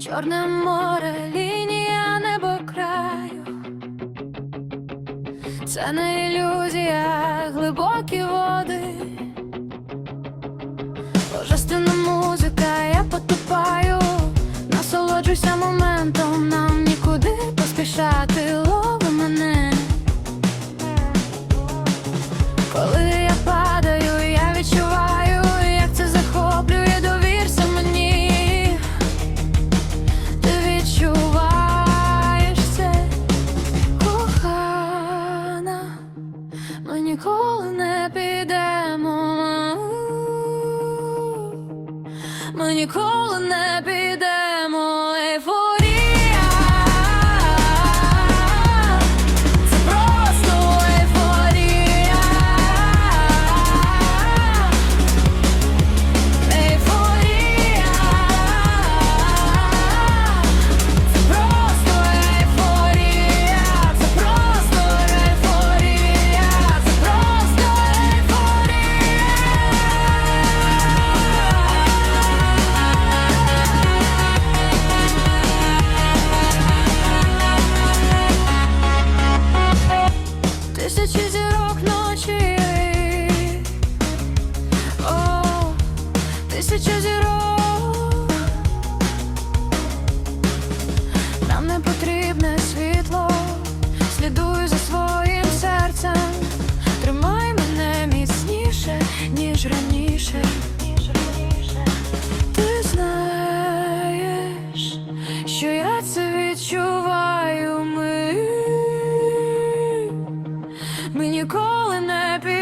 Чорне море, лінія небокраю. Це не ілюзія, глибокі води. Ніколи не підемо. Ми ніколи не підемо. Тисячі зірок ночі. О, тисячі зірок. ми ніколи не підемо.